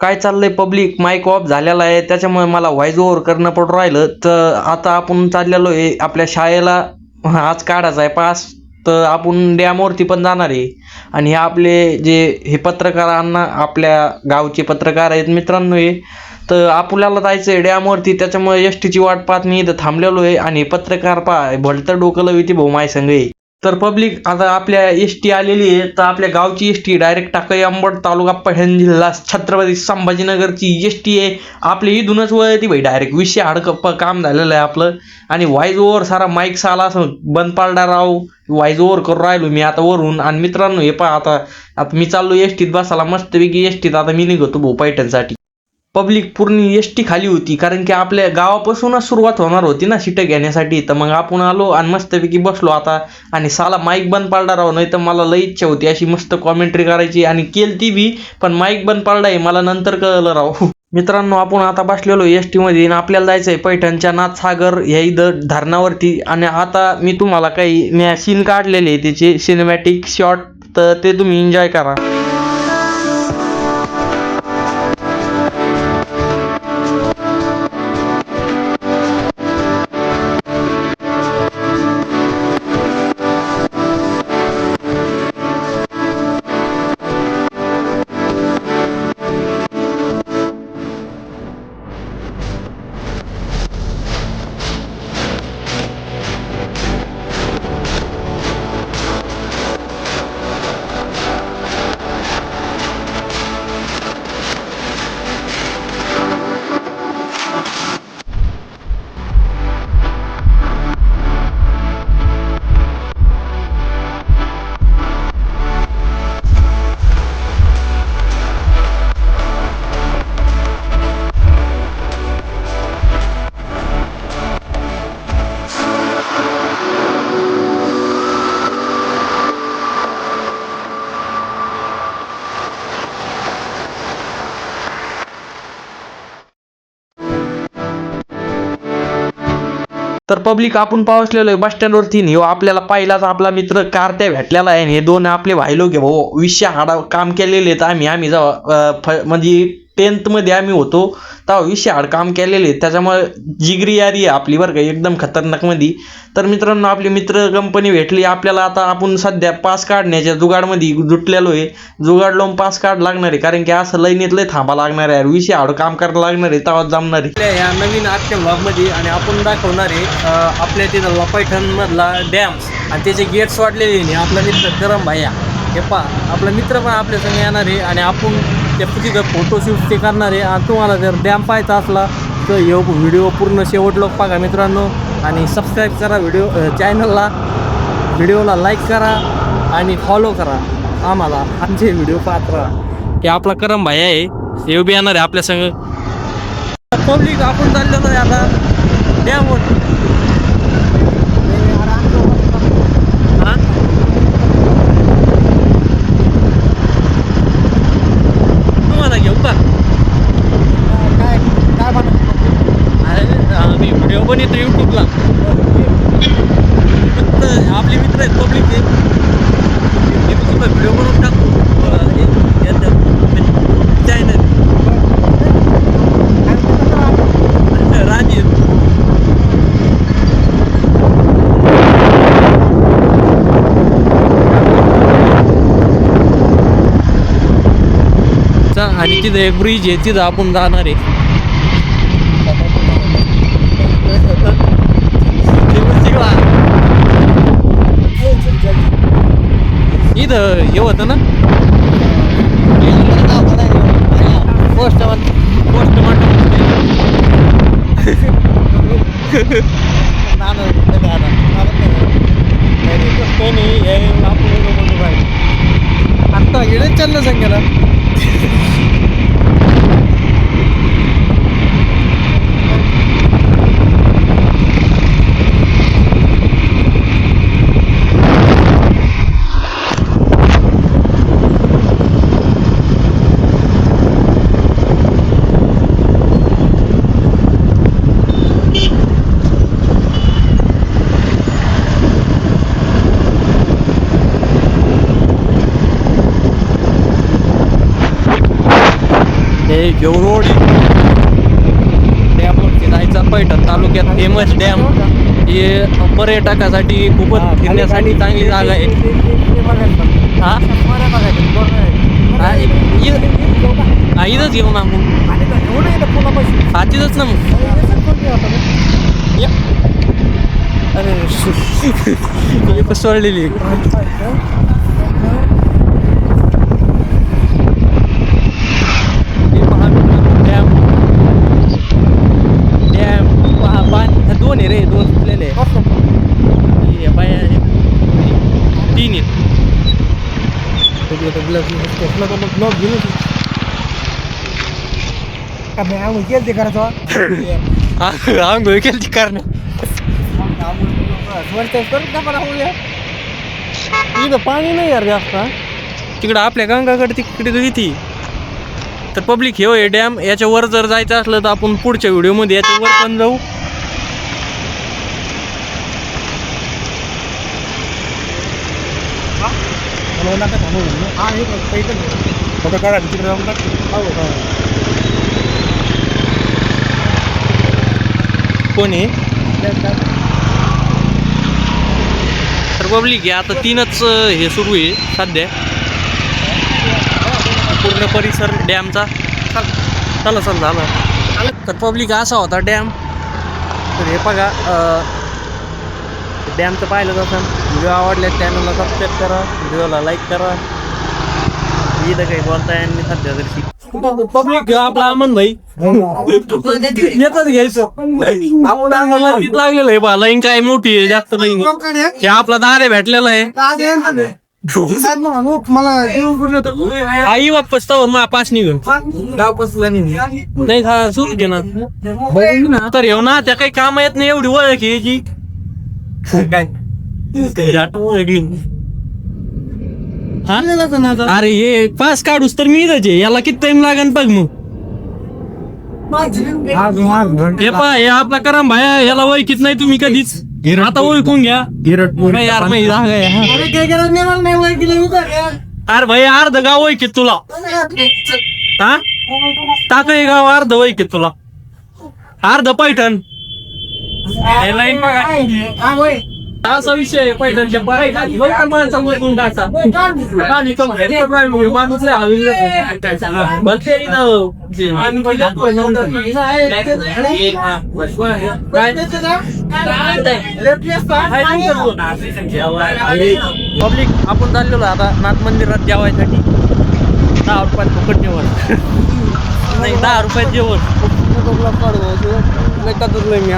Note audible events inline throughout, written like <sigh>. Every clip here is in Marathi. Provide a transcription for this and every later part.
काय चाललंय पब्लिक माईक ऑफ झालेला आहे. त्याच्यामुळे मला व्हॉइस ओव्हर करणं पडून राहिलं. तर आता आपण चाललेलो आहे आपल्या शाळेला. आज काढायचा आहे पास. तर आपण डॅमवरती पण जाणार आहे. आणि हे आपले जे हे पत्रकारांना आपल्या गावचे पत्रकार आहेत मित्रांनो हे. तर आपल्याला जायचं आहे डॅमवरती त्याच्यामुळे एस टीची वाट पाहत मी इथं थांबलेलो आहे. आणि पत्रकार पा भलतं डोकं लविती भाऊ माय संघ आहे तर पब्लिक आता आपल्या एस टी आलेली आहे तर आपल्या गावची S T direct Takali Ambad taluka Paithan जिल्हा छत्रपती संभाजीनगरची एस टी आहे. आपली इथूनच वळती भाई. डायरेक्ट विषय हडकप्प काम झालेलं आहे आपलं. आणि व्हॉइस ओव्हर सारा माईक साला असं बंद पाडणार राहू वाईज ओव्हर करून राहिलो मी आता वरून. आणि मित्रांनो हे पहा आता आता मी चाललो एस टीत बसायला. मस्तपैकी एस टीत आता मी निघतो भाऊ पैठणसाठी. पब्लिक पूर्ण एस टी खाली होती. कारण की आपल्या गावापासूनच सुरुवात होणार होती ना सीटं घेण्यासाठी. तर मग आपण आलो आणि मस्तपैकी बसलो आता. आणि साला माईक बंद पाडणार राहू नाही तर मला लई इच्छा होती. अशी मस्त कॉमेंट्री करायची. आणि केली ती बी पण माईक बंद पाडला आहे. मला नंतर कळलं राव. मित्रांनो आपण आता बसलेलो एस टीमध्ये आणि आपल्याला जायचं आहे पैठणच्या नाथसागर ह्या इथं धरणावरती. आणि आता मी तुम्हाला काही सीन काढलेले आहे. त्याचे सिनेमॅटिक शॉट तर ते तुम्ही एन्जॉय करा. तर पब्लिक आपण पावसलेलो आहे बस स्टँडवरती ह्यो आपल्याला पाहिलाच आपला मित्र कारत्या भेटलेला आहे आणि हे दोन आपले भाईलो घे भाऊ. विषय हाडा काम केलेले आहेत. आम्ही आम्ही जेव्हा म्हणजे टेन्थमध्ये आम्ही होतो तेव्हा विषय हाड काम केलेले. त्याच्यामुळे जिगरी यारी आहे आपली बरं का एकदम खतरनाकमध्ये तर मित्रांनो आपली मित्र कंपनी भेटली. आपल्याला आता आपण सध्या पास काढण्याच्या जुगाडमध्ये जुटलेलो आहे. जुगाड लावून पास काढ लागणार आहे. कारण की असं लईनीत लय थांबा लागणार आहे. विषय हाड काम करायला लागणार आहे तेव्हा जमणार आहे. आपल्या या नवीन आजच्या ब्लॉगमध्ये आणि आपण दाखवणार आहे अं, आपल्या तिथं पैठणमधला डॅम आणि त्याचे गेट्स वाढलेले नाही आपला मित्र करम भाया हे पा आपला मित्र पण आपल्या संग येणार आहे आणि आपण त्या तिथं फोटोशूट ते करणार आहे. आणि तुम्हाला जर डॅम पाहायचा असला तर हे व्हिडिओ पूर्ण शेवट लोक पाहा मित्रांनो. आणि सबस्क्राईब करा व्हिडिओ चॅनलला व्हिडिओला लाईक करा आणि फॉलो करा. आम्हाला आमचे व्हिडिओ पाहत राहा. हे आपला करम भाई आहे. हे बी येणार आहे आपल्या संग. पब्लिक आपण चाललेलो आहे आता. डॅमवर हा? तुम्हाला घेऊ का अरे आम्ही व्हिडिओ पण येतो यूट्यूबला फक्त आपले मित्र आहेत पब्लिक व्हिडिओ बनवून टाकतो. चॅनल म्हणजे राजीव. चा- आणि तिथं एक ब्रिज आहे तिथं आपण जाणार आहे. इथं हे होतं ना? पोस्ट पोस्ट आता इकडे चाललं सांगायला आहे घेऊ रोड डॅमवरती जायचा. पैठण तालुक्यात फेमस डॅम हे पर्यटकासाठी खूपच फिरण्यासाठी चांगली जागा आहे. हा? हा, हा इथंच घेऊ ना मग. <laughs> हा तिथंच ना मग. अरे सोडलेली हे पहा डॅम डॅम पहा पाणी दोन आहे रे दोन फुटलेले हे बाया हे तीन आहेत आंघोळ केली कारण इथं पाणी नाही यार जास्त तिकडं आपल्या गंगाकडे तिकडे किती तर पब्लिक हे डॅम याच्यावर जर जायचं असलं तर आपण पुढच्या व्हिडिओमध्ये याच्यावर पण जाऊ. कोणी तर पब्लिक आहे आता तीनच अं, हे सुरू आहे सध्या. पूर्ण परिसर डॅमचा. चल. चला चल झालं. तर पब्लिक असा होता डॅम. तर हे बघा डॅमचं पाहिलं जातं व्हिडिओ आवडले चॅनलला सबस्क्राईब करा व्हिडिओला लाईक करा. इथं काही बोलताय आणि सध्या तरी पब्लिक आपला अमन भाई. येतात घ्यायचं. लागलेलं आहे बा. लाईन काय मोठी आहे जास्त लाईन हे आपला दारे भेटलेला आहे. आई वापस तवर मा पाच निघून. नाही सुरू घे ना. तर येऊ ना त्या काही काम येत नाही एवढी ओळख हा? अरे हे पास काढूस तर मी इथंच आहे याला किती टाइम लागेल बघ मग हे पा हे आपला करम भाया याला ओळखीत नाही तुम्ही कधीच आता ओळखून घ्या नाही यार नाही जागा आहे, हा. अरे भाई अर्ध गाव ओळखीत तुला हा टाकळी गाव अर्ध ओळखीत तुला अर्ध पैठण हे लाईन बघा असा विषय आहे पैठणच्या बराय खाली बघा माणसा ओळखून टाकता. आणि तो घरी काय माणूस लय जातो. बघ ते इथं आम्ही पहिलं पब्लिक आपण चाललेलो आता नाथ मंदिरात जेवायसाठी. दहा रुपयात फुकट जेवण. <laughs> नाही दहा रुपयात जेवण. <laughs> मी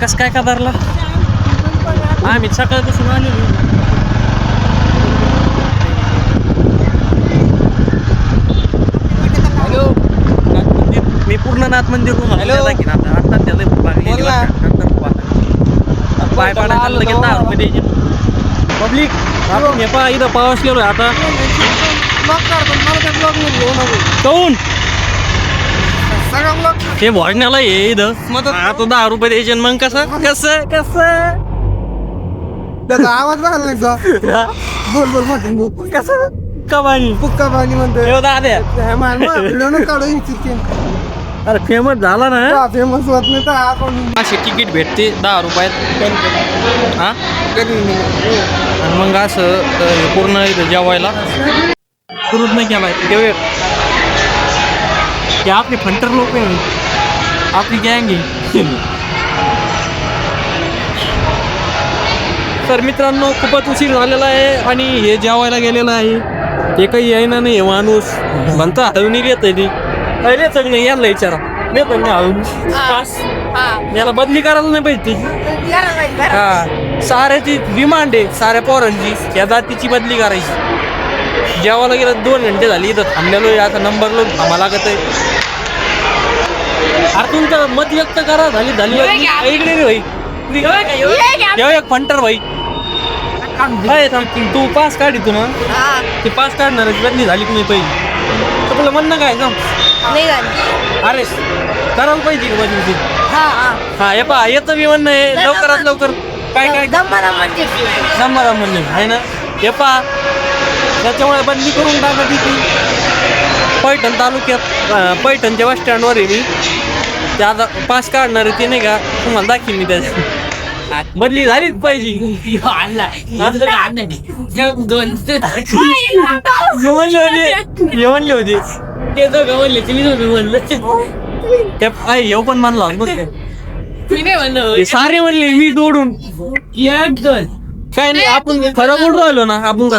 कस काय कदारला आम्ही सकाळपासून आलेलो मी पूर्ण नाथ मंदिर हॅलो. की ना आता त्याला भूक लागली नंतर भूक लागली. पाय पाडायला लगेच दहा रुपये द्यायचे. पब्लिक आपण हे पहा इथं पाऊस गेलोय आता. काऊन? हे भरण्याला ये इथं. आता दहा रुपये द्यायचे मग कसं? कसं? कसं? आवाज बघायला का? बोल बोल बोल. कसं? पुक्का पाणी मग चिकन <laughs> अरे फेमस झाला ना फेमस होत नाही तर आपण अशी तिकीट भेटते दहा रुपयात हा? आणि मग असं पूर्ण इथं जेवायला. सुरूच नाही केलाय. देऊया ते आपले फंटर लोक आहे आपली गँग आहे तर मित्रांनो खूपच उशीर झालेला आहे आणि हे जेवायला गेलेलं आहे. ते काही येईना नाही हे माणूस. म्हणता हळून येत आहे ती चढ नाही? यायला विचारा. मी पण नाही हळून याला बदली करायला नाही पाहिजे ती. हा. साऱ्याची डिमांड आहे. साऱ्या पोरांची. या जातीची बदली करायची. जेवायला गेलं दोन घंटे झाली इथं थांबलेलो आहे. आता नंबर लोक थांबा लागत आहे अरे तुमचं मत व्यक्त करा झाली झाली इकडे रे भाई. ठेव एक फंटर भाई. काय थांब, तू पास काढ तू ना ते पास काढणार बदली झाली की नाही पहिली. तर तुला म्हणणं काय सांग नाही झाली. अरे करायला पाहिजे का बदली ती? हा हा. पहा येतं मी म्हणणं आहे. लवकरात लवकर. काय काय? दम्माला म्हणजे म्हणले आहे ना? हे पहा. त्याच्यामुळे बदली करून टाका तिथे. पैठण तालुक्यात पैठणच्या बस स्टँडवर आहे मी. ते आता पास काढणार आहे ते नाही का? तुम्हाला दाखीन मी त्याच्या बदली झालीच पाहिजे. म्हणले होते म्हणले होते. ते दोघं म्हणले तुम्ही म्हणलं. ते आई हे पण म्हणला होता. मी नाही म्हणलं ते सारे म्हणले मी दोडून एक दोन. काय नाही आपण खरं बोलून राहिलो ना. आपण का?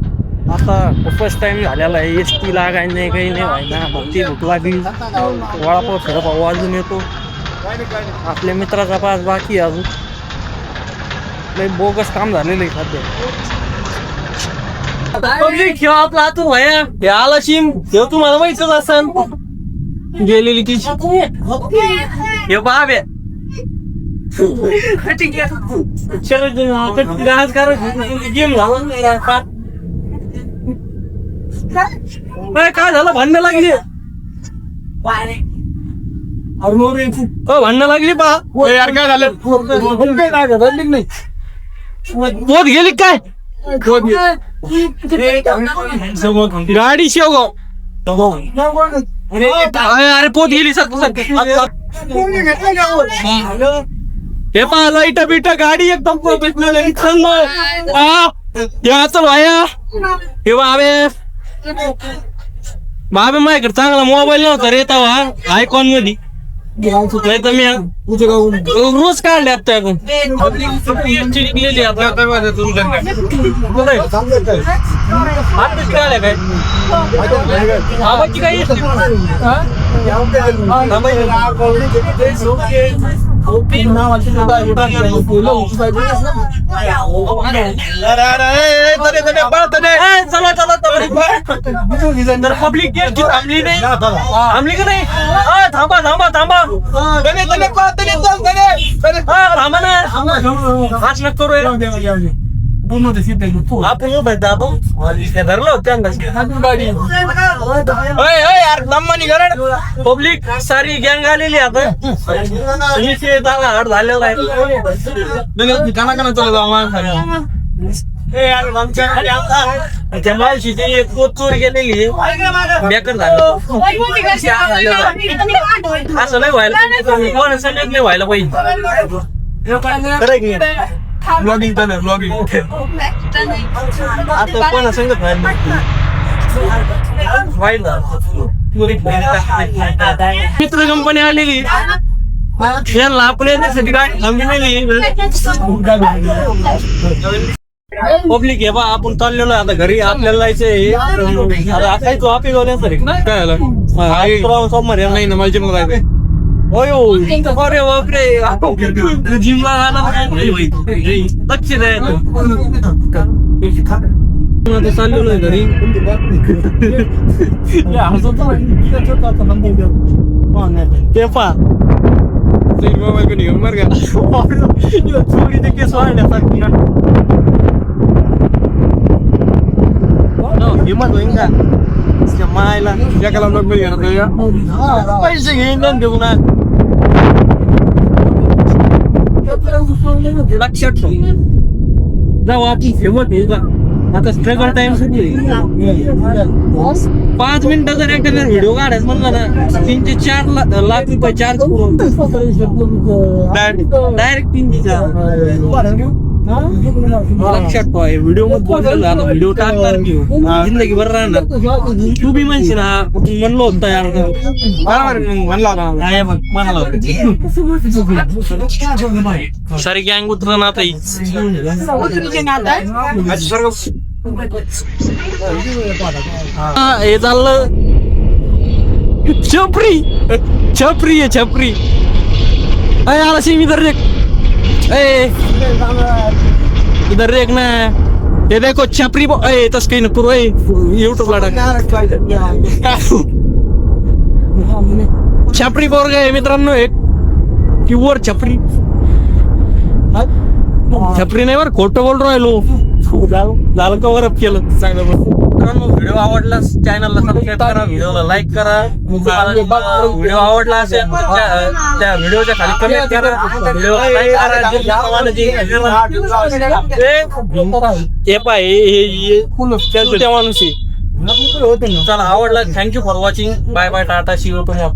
आता फर्स्ट टाइम झालेला आहे. एस टी लागाय नाही काही नाही व्हायना. भक्ती भूक लागली वडापाव खरं वाजून येतो. आपल्या मित्राचा पास बाकी आहे अजून. लय बोगस काम झालेलं आहे सध्या. पब्लिक ह्यो आपला आतून व्हाया हे आला शिम. हे तुम्हाला माहितच असन. गेलेली ती हे बाब आहे. गेम झाला काय झालं? भांडणं लागली. हो भांडणं लागली पा यार काय झालं? नाही पोत गेली काय? गाडी शेवगाव. अरे अरे पोत गेली सर हे पहा लाइट बिट गाडी एकदम प्रोफेशनल आहे चल या चल भाया हे बाबे बाबे माझ्याकडे चांगला मोबाईल नव्हता रे तवा आयकॉन मध्ये नाही तर मी रोज काढले आता निघलेली आता आताच काढल्या काय आवाजची काय येत चला चला चला पब्लिक थांबली नाही थांबली का नाही हा, थांबा थांबा थांबा हा, थांबा ना हाच नक करू आपण उभं आहे, आपण ते धरलं होतं त्यांना पब्लिक सारी गँग आलेली आहे आता विषय चांगला हाड झालेला आहे ए, यार, आमच्या घरी आमचा- त्या मावशीची एक पोत चोरी गेलेली आहे. बेकार झालं असं नाही व्हायला पाहिजे. कोणाचं नाही व्हायला पाहिजे खरं आहे की नाही? ब्लॉगिंग ब्लॉगिंग आता कोणा सांगत व्हायला पाहिजे. वाईट झालं. मित्र कंपनी आलेली यांना आपण येण्यासाठी गाडी थांबली नाही पब्लिक आहे बा आपण चाललेलो आहे आता घरी आपल्याला जायचंय आता काय तू आपली जाऊन सर काय झालं सोमवार नाही ना मला जिम जायचंय अरे बापरे जिमला लक्ष द्यायचं चाललेलो आहे घरी ते पा मोबाईल कोणी घेऊन बरं का चोरी ते केस वाढण्यासाठी हिमत होईन का मायला एकाला ब्लॉगमध्ये घेणार का पैसे घेईन ना देऊ ना लक्षात ठेव. जाऊ आपण फेमत होऊ का? आता स्ट्रगल टाइम पाच मिनिटं जर एखाद्या व्हिडिओ काढायचं म्हणलं ना तीनशे चार लाख रुपये चार्ज डायरेक्ट तीनशे चार. लक्षात ठेवा व्हिडिओमध्ये बोललेलं व्हिडिओ टाकणार मी जिंदगी भर राहणार. तू बी म्हणशील हा म्हणलो होता यार. म्हणला सारी गँग उतरण आता ही. चाललं छपरी छपरी आहे छपरी. अय आला देख ए इधर देख ना। ये देखो छपरी बो ए तस काही नको ए युट्यूबला टाक छपरी पोरग आहे मित्रांनो एक प्युअर छपरी। छपरी नाही बर खोटं बोल राहिलो झालं कवर अप केलं चांगलं बरं. मित्रांनो व्हिडिओ आवडला चॅनलला सबस्क्राईब करा व्हिडिओला लाईक करा. व्हिडिओ आवडला असेल तर त्या- व्हिडिओच्या खाली कमेंट करा. व्हिडिओ लाईक करा हे पाय हे माणूस चला आवडला. Thank you for watching bye bye tata. Shiv तुम्हाला